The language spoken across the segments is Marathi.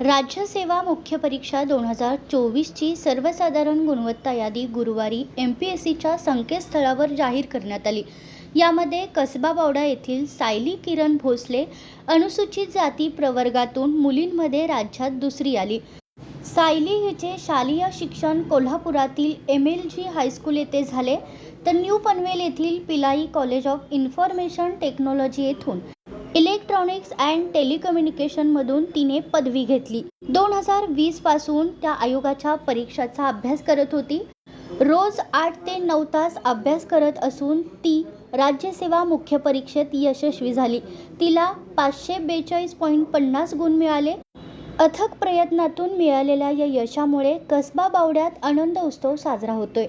राज्यसेवा मुख्य परीक्षा दोन हजार चोवीसची सर्वसाधारण गुणवत्ता यादी गुरुवारी एम पी एस सीच्या संकेतस्थळावर जाहीर करण्यात आली. यामध्ये कसबा बावडा येथील सायली किरण भोसले अनुसूचित जाती प्रवर्गातून मुलींमध्ये राज्यात दुसरी आली. सायली हिचे शालेय शिक्षण कोल्हापुरातील एम एल जी हायस्कूल येथे झाले. तर न्यू पनवेल येथील Pillai college of information technology येथून इलेक्ट्रॉनिक्स अँड टेलिकम्युनिकेशनमधून तिने पदवी घेतली. दोन हजार वीसपासून त्या आयोगाच्या परीक्षाचा अभ्यास करत होती. रोज आठ ते नऊ तास अभ्यास करत असून ती राज्यसेवा मुख्य परीक्षेत यशस्वी झाली. तिला पाचशे बेचाळीस पॉईंट पन्नास गुण मिळाले. अथक प्रयत्नातून मिळालेल्या या यशामुळे कसबा बावड्यात आनंद उत्सव साजरा होतोय.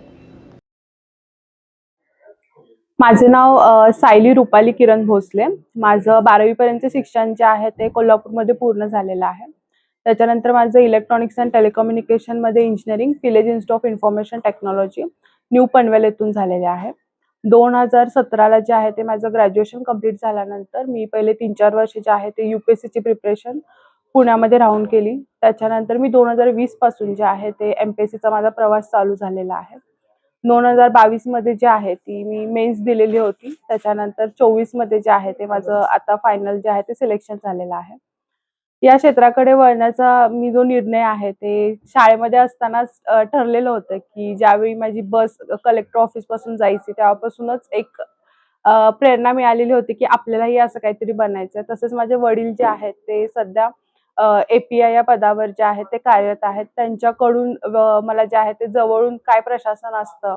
माझे नाव सायली रुपाली किरण भोसले. माझं बारावीपर्यंतचे शिक्षण जे आहे ते कोल्हापूरमध्ये पूर्ण झालेलं आहे. त्याच्यानंतर माझं electronics and टेलिकम्युनिकेशनमध्ये engineering village institute of information technology new Panvel येथून झालेले आहे. दोन हजार सतराला जे आहे ते माझं ग्रॅज्युएशन कंप्लीट झाल्यानंतर मी पहिले तीन चार वर्ष जे आहे ते यू पी एस सीची प्रिपरेशन पुण्यामध्ये राहून केली. त्याच्यानंतर मी दोन हजार वीसपासून जे आहे ते एम पी एस सीचा माझा प्रवास चालू झालेला आहे. दोन हजार बावीसमध्ये जे आहे ती मी मेन्स दिलेली होती. त्याच्यानंतर चोवीसमध्ये जे आहे ते माझं आता फायनल जे आहे ते सिलेक्शन झालेलं आहे. या क्षेत्राकडे वळण्याचा मी जो निर्णय आहे ते शाळेमध्ये असतानाच ठरलेलं होतं की ज्यावेळी माझी बस कलेक्टर ऑफिसपासून जायची तेव्हापासूनच एक प्रेरणा मिळालेली होती की आपल्यालाही असं काहीतरी बनायचं तसेच माझे वडील जे आहेत ते सध्या एपीआय या पदावर जे आहेत ते कार्यरत आहेत. त्यांच्याकडून मला जे आहे ते जवळून काय प्रशासन असतं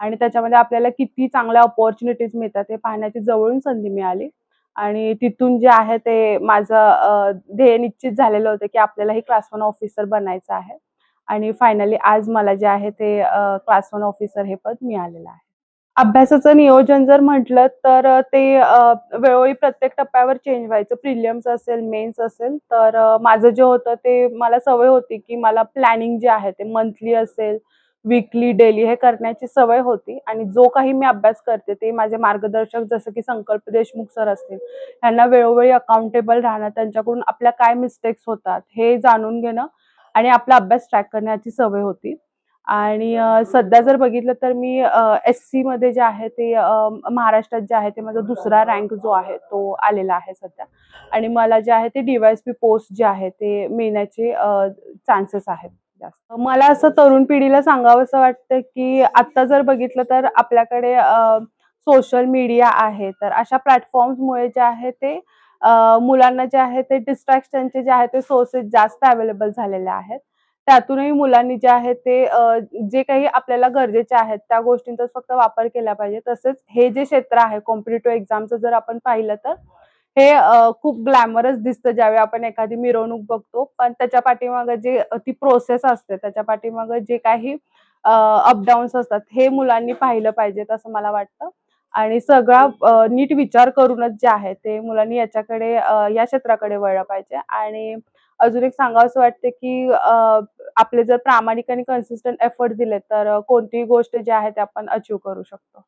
आणि त्याच्यामध्ये आपल्याला किती चांगल्या ऑपॉर्च्युनिटीज मिळतात हे पाहण्याची जवळून संधी मिळाली. आणि तिथून जे आहे ते माझं ध्येय निश्चित झालेलं होतं की आपल्याला हे क्लास वन ऑफिसर बनायचं आहे. आणि फायनली आज मला जे आहे ते क्लास वन ऑफिसर हे पद मिळालेलं आहे. अभ्यासाचं नियोजन जर म्हटलं तर ते वेळोवेळी प्रत्येक टप्प्यावर चेंज व्हायचं. प्रिलियम्स असेल मेन्स असेल तर माझं जे होतं ते मला सवय होती की मला प्लॅनिंग जे आहे ते मंथली असेल वीकली डेली हे करण्याची सवय होती. आणि जो काही मी अभ्यास करते ते माझे मार्गदर्शक जसं की संकल्प देशमुख सर असतील यांना वेळोवेळी अकाउंटेबल राहणं त्यांच्याकडून आपल्या काय मिस्टेक्स होतात हे जाणून घेणं आणि आपला अभ्यास ट्रॅक करण्याची सवय होती. आणि सध्या जर बघितलं तर मी एस सी मध्ये जे आहे ते महाराष्ट्रात जे आहे ते माझा दुसरा रँक जो आहे तो आलेला आहे सध्या. आणि मला जे आहे ते डीवायएसपी पोस्ट जे आहे ते मिळण्याचे चान्सेस आहेत जास्त. मला असं तरुण पिढीला सांगावंसं वाटतं की आत्ता जर बघितलं तर आपल्याकडे सोशल मीडिया आहे तर अशा प्लॅटफॉर्म्समुळे जे आहे ते मुलांना जे आहे ते डिस्ट्रॅक्शनचे जे आहे ते सोर्सेस जास्त अवेलेबल झालेले आहेत. त्यातूनही मुलांनी जे आहे ते जे काही आपल्याला गरजेचे आहेत त्या गोष्टींचा फक्त वापर केला पाहिजे. तसेच हे जे क्षेत्र आहे कॉम्पिटेटिव्ह एक्झामचं जर आपण पाहिलं तर हे खूप ग्लॅमरस दिसतं ज्यावेळी आपण एखादी मिरवणूक बघतो. पण त्याच्या पाठीमागं जे ती प्रोसेस असते त्याच्या पाठीमागं जे काही अपडाऊन्स असतात हे मुलांनी पाहिलं पाहिजेत असं मला वाटतं. आणि सगळा नीट विचार करूनच जे आहे ते मुलांनी याच्याकडे या क्षेत्राकडे वळलं पाहिजे. आणि अजून एक सांगावंसं वाटते की आपले जर प्रामाणिक आणि कन्सिस्टंट एफर्ट दिले तर कोणतीही गोष्ट जी आहे ते आपण अचीव करू शकतो.